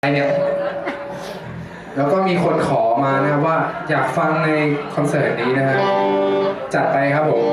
เนี่ยแล้วก็มีคนขอมานะครับว่าอยากฟังในคอนเสิร์ตนี้นะฮะจัดไปครับผม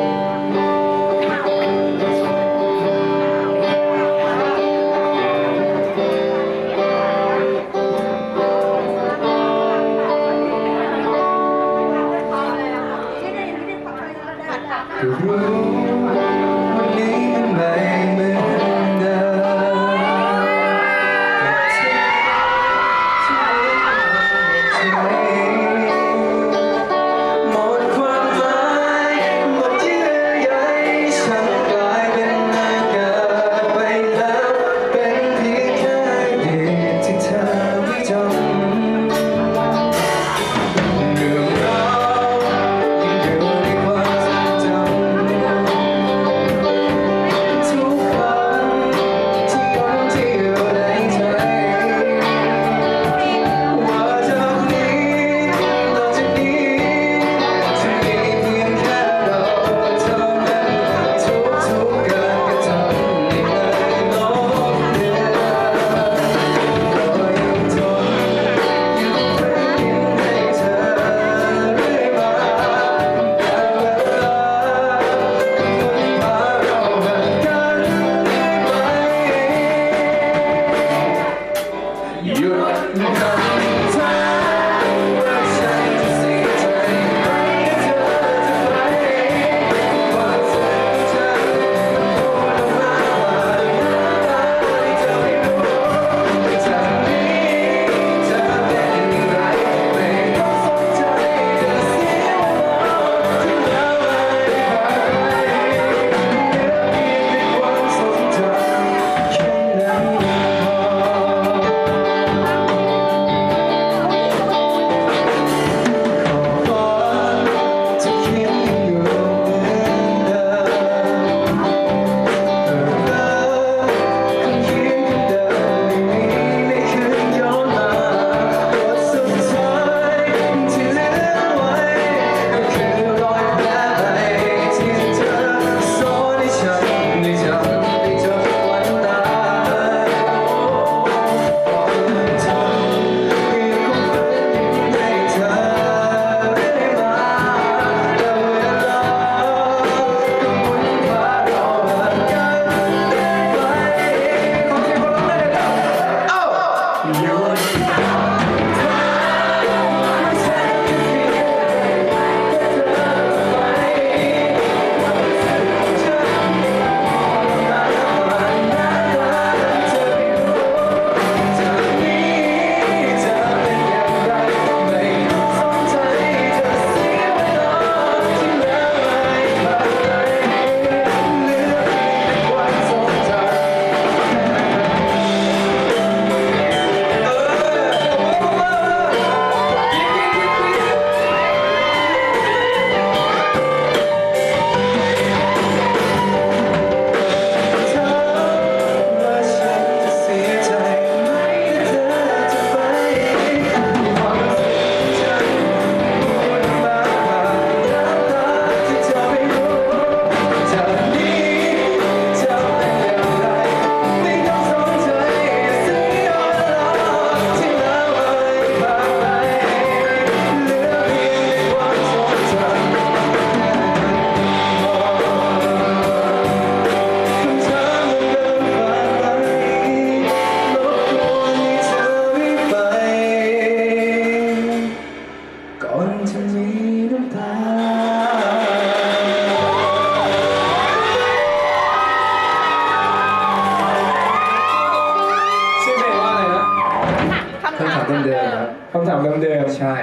คำถามเดิมๆครับคำถามเดิมๆใช่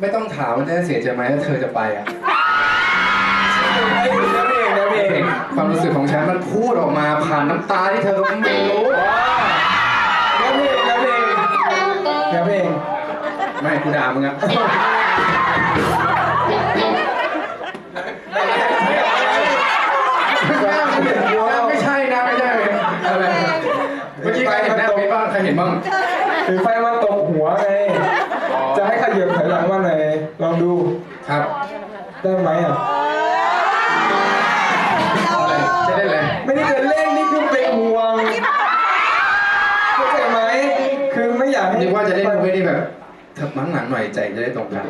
ไม่ต้องถามว่าจะเสียใจไหมถ้าเธอจะไปอะๆเองนะเพลงความรู้สึกของฉันมันพูดออกมาผ่านน้ำตาที่เธอไม่รู้ เพลงนะเพลงไม่กูด่ามึงอะไม่ใช่นะไม่ใช่อะไรเมื่อกี้ใครเห็นหน้าเบ้างใครเห็นบ้าง ถือไฟ หัวไง จะให้ขยับถอยหลังว่าไงลองดู ครับ ได้ไหมอะ จะได้เลยไม่ได้เป็นเล่นนี่คือเป็นห่วงเข้าใจไหม คือไม่อยากให้นึกว่าจะเล่นไม่ได้แบบถับมั้งหลังหน่อยใจจะได้ตรงกัน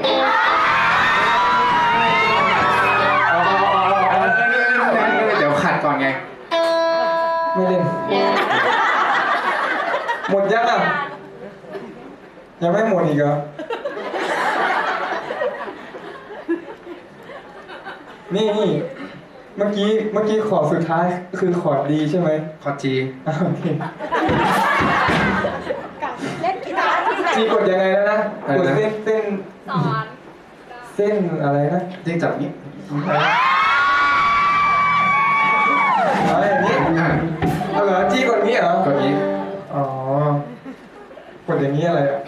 ยังไม่หมดอีกเหรอ นี่นี่เมื่อกี้เมื่อกี้ขอร์ดสุดท้ายคือขอร์ดดีใช่ไหมคอจีอะโอเคเล่นกีตาร์ที่ไหนจีกดยังไงแล้วนะกดเส้นเส้นสอนเส้นอะไรนะเรียกจับนี้อะไรอย่างนี้อะเอาเหรอจีกดนี้เหรอกดนี้อ๋อกดอย่างนี้อะไรอะ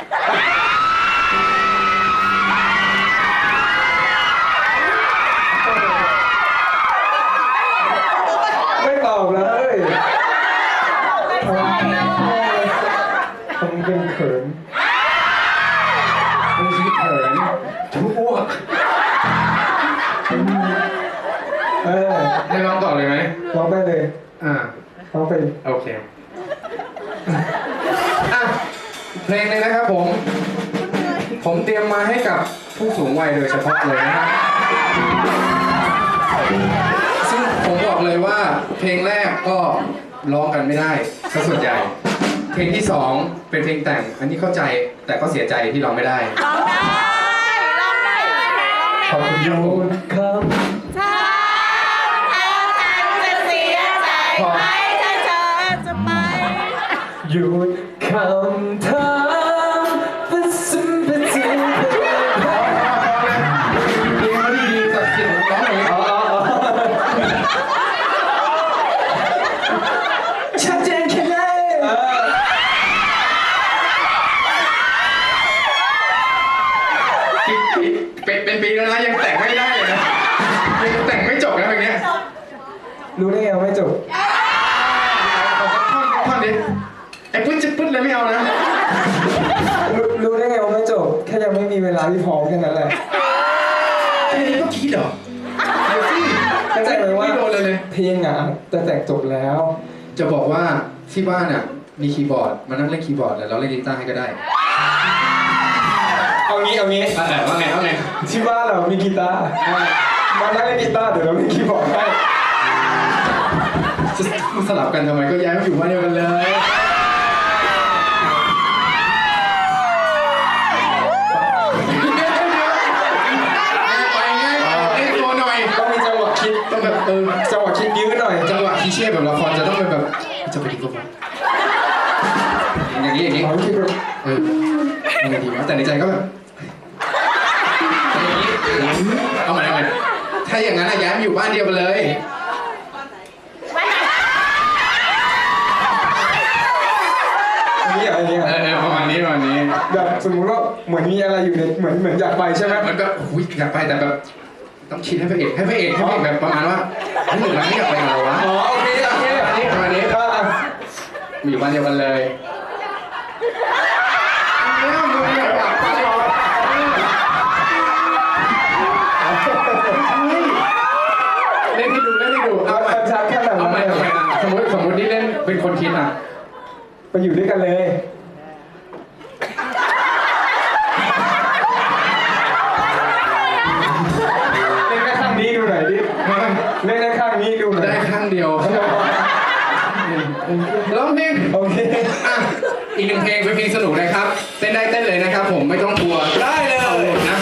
ทำเป็นเขินไม่ใช่เขินทุอ้วกเออให้ลองต่อเลยไหมร้องไปเลย อ่าร้องไปโอเคอะเพลงเลยนะครับผม ผมเตรียมมาให้กับผู้สูงวัยโดยเฉพาะเลยนะครับซึ่งผมบอกเลยว่าเพลงแรกก็ ร้องกันไม่ได้ซะส่วนใหญ่ เพลงที่สองเป็นเพลงแต่ง อันนี้เข้าใจแต่ก็เสียใจที่ร้องไม่ได้ ร้องได้ร้องได้ขอบคุณครับถ้ รู้ได้ไงว่าไม่จบขอสักท่อนสักท่อนดิไอ้ปึ๊ดจะปึ๊ดเลยไม่เอานะรู้รู้ได้ไงว่าไม่จบ แค่ยังไม่มีเวลาที่พร้อมแค่นั้นแหละแค่นี้ก็คิดเหรอเดี๋ยวสิเข้าใจไหมว่าไม่โดนเลยเลยเพลงอะจะแต่งจบแล้ว จะบอกว่าที่บ้านอะมีคีย์บอร์ดมานั่งเล่นคีย์บอร์ดแล้วเราเล่นกีตาร์ให้ก็ได้เอางี้เอางี้อะว่าไงว่าไงที่บ้านเรามีกีตาร์มานั่งเล่นกีตาร์เดี๋ยวเราเล่นคีย์บอร์ดให้จะ สลับกันทำไมก็ย้ายมาอยู่บ้านเดียวกันเลย ไปง่ายไปเล่นตัวหน่อยต้องมีจังหวะคิดต้องแบบเออจังหวะคิดยื้อหน่อย จังหวะคีเช่แบบละครจะต้องเป็นแบบจะไปดีกว่าอย่างนี้อย่างนี้เอาคิดแบบเออยังไงดีวะแต่ในใจก็แบบอย่างนี้เอาใหม่เอาใหม่ถ้าอย่างนั้นอะย้ายมาอยู่บ้านเดียวกันเลย นนี้อะไรเนี่ยเออเออประมาณนี้ประมาณนี้แบบสมมติว่าเหมือนมีอะไรอยู่ในเหมือนเหมือนอยากไปใช่ไหมมันก็อุ้ยอยากไปแต่แบบต้องคิดให้พระเอกให้พระเอกให้พระเอกแบบประมาณว่าเฮ้ยหนุ่มมันไม่อยากไปกับเราวะอ๋อโอเคโอเคประมาณนี้ประมาณนี้อะอะมาอยู่บ้านเดียวกันเลย แม่งโอเคอะอีกหนึ่งเพลงเป็นเพลงสนุกนะครับ เต้นได้เต้นเลยนะครับ ผมไม่ต้องกลัวได้เลยนะ